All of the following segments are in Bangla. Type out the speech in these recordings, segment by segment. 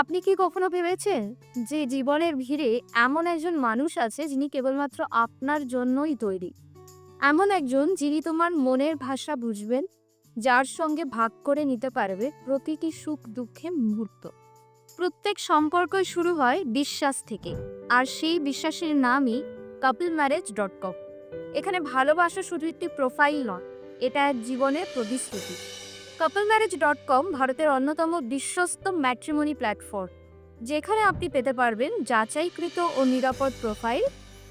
আপনি কি কখনো ভেবেছেন যে জীবনের ভিড়ে এমন একজন মানুষ আছে যিনি কেবলমাত্র আপনার জন্যই তৈরি? এমন একজন যিনি তোমার মনের ভাষা বুঝবেন, যার সঙ্গে ভাগ করে নিতে পারবে প্রতিটি সুখ দুঃখে মুহূর্ত। প্রত্যেক সম্পর্কই শুরু হয় বিশ্বাস থেকে, আর সেই বিশ্বাসের নামই কাপল ম্যারেজ ডট কম এখানে ভালোবাসা শুধু একটি প্রোফাইল নয়, এটা এক জীবনের প্রতিশ্রুতি। কাপল ম্যারেজ ডট কম ভারতের অন্যতম বিশ্বস্ত ম্যাট্রিমনি প্ল্যাটফর্ম যেখানে আপনি পেতে পারবেন যাচাইকৃত ও নিরাপদ প্রোফাইল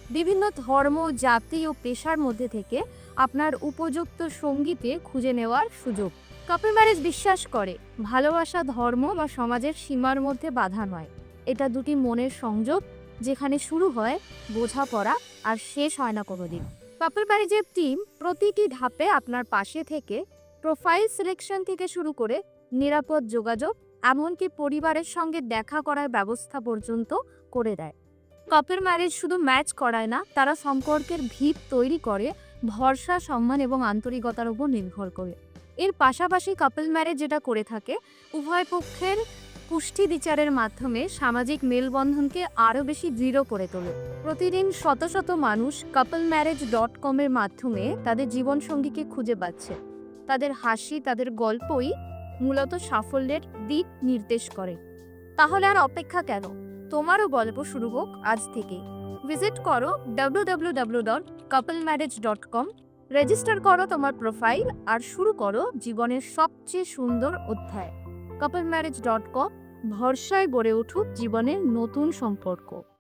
বিভিন্ন ধর্ম, জাতি ও পেশার মধ্যে থেকে আপনার উপযুক্ত সঙ্গীতে খুঁজে নেওয়ার সুযোগ। কাপল ম্যারেজ বিশ্বাস করে, ভালোবাসা ধর্ম বা সমাজের সীমার মধ্যে বাধা নয়। এটা দুটি মনের সংযোগ, যেখানে শুরু হয় বোঝাপড়া আর শেষ হয় না কোনোদিন। কাপল ম্যারেজের টিম প্রতিটি ধাপে আপনার পাশে থেকে প্রোফাইল সিলেকশন থেকে শুরু করে নিরাপদ যোগাযোগ, এমনকি পরিবারের সঙ্গে দেখা করার ব্যবস্থা পর্যন্ত করে দেয়। কাপল ম্যারেজ শুধু ম্যাচ করায় না, তারা সম্পর্কের ভিত তৈরি করে, ভরসা, সম্মান এবং আন্তরিকতার উপর নির্ভর করে। এর পাশাপাশি কাপল ম্যারেজ যেটা করে থাকে, উভয় পক্ষের পুষ্টি বিচারের মাধ্যমে সামাজিক মেলবন্ধনকে আরও বেশি দৃঢ় করে তোলে। প্রতিদিন শত শত মানুষ কাপল ম্যারেজ ডট কমের মাধ্যমে তাদের জীবনসঙ্গীকে খুঁজে পাচ্ছে। তাদের হাসি, তাদের গল্পই মূলত সাফল্যের দিক নির্দেশ করে। তাহলে আর অপেক্ষা কেন? তোমারও গল্প শুরু হোক আজ থেকেই ভিজিট করো W W dot couple marriage dot com register করো তোমার প্রোফাইল আর শুরু করো জীবনের সবচেয়ে সুন্দর অধ্যায়। কাপল ম্যারেজ ডট কম ভরসায় গড়ে উঠুক জীবনের নতুন সম্পর্ক।